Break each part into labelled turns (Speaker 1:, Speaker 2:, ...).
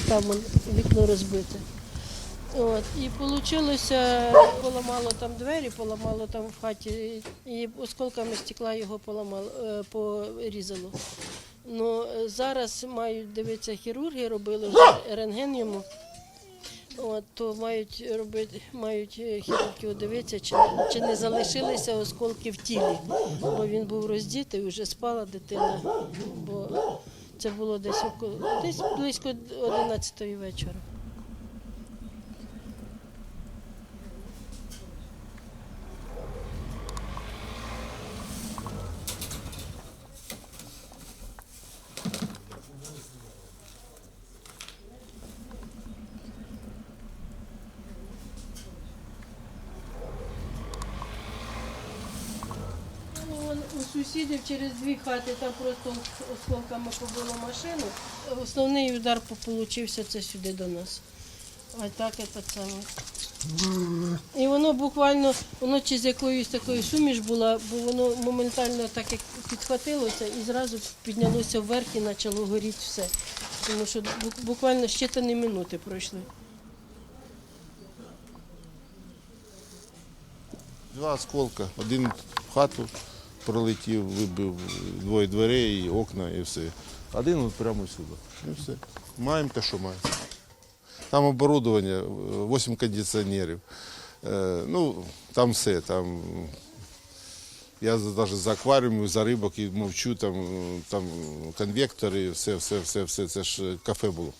Speaker 1: там вікно розбите. От, і вийшло, поламало там двері, поламало там в хаті, і осколками стекла його поламало, е, порізало. Ну, зараз мають дивитися хірурги, робили вже рентген йому. От, то мають робити, мають е, хірурги дивитися, чи, чи не залишилися осколки в тілі. Бо він був роздітий, вже спала дитина. Бо це було десь десь близько 11 вечора. Ну, вон У сусідів через дві хати там просто осколками побило машину. Основний удар получився це сюди до нас. А так це саме. І воно буквально, воно чи з якоюсь такою суміш була, бо воно моментально так як підхватилося і зразу піднялося вверх і почало горіти все. Тому що бу- буквально щитані минути пройшли.
Speaker 2: Два осколка. Один в хату пролетів, вибив двоє дверей, окна і все. Один от прямо сюди. І все. Маємо те, що маємо. Там оборудовання, 8 кондиціонерів. Е, ну, там все. Там, я навіть за акваріумів, за рибок і мовчу, там, там конвектори, все, все, все, все. Це ж кафе було.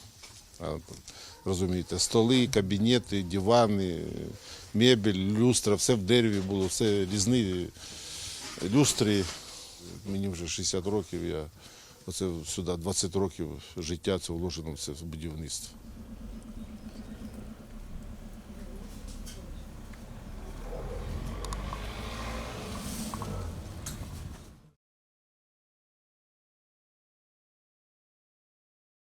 Speaker 2: Розумієте, столи, кабінети, дивани, мебель, люстра, все в дереві було, все різні люстри. Мені вже 60 років, я оце сюди 20 років життя це вложено все в будівництво.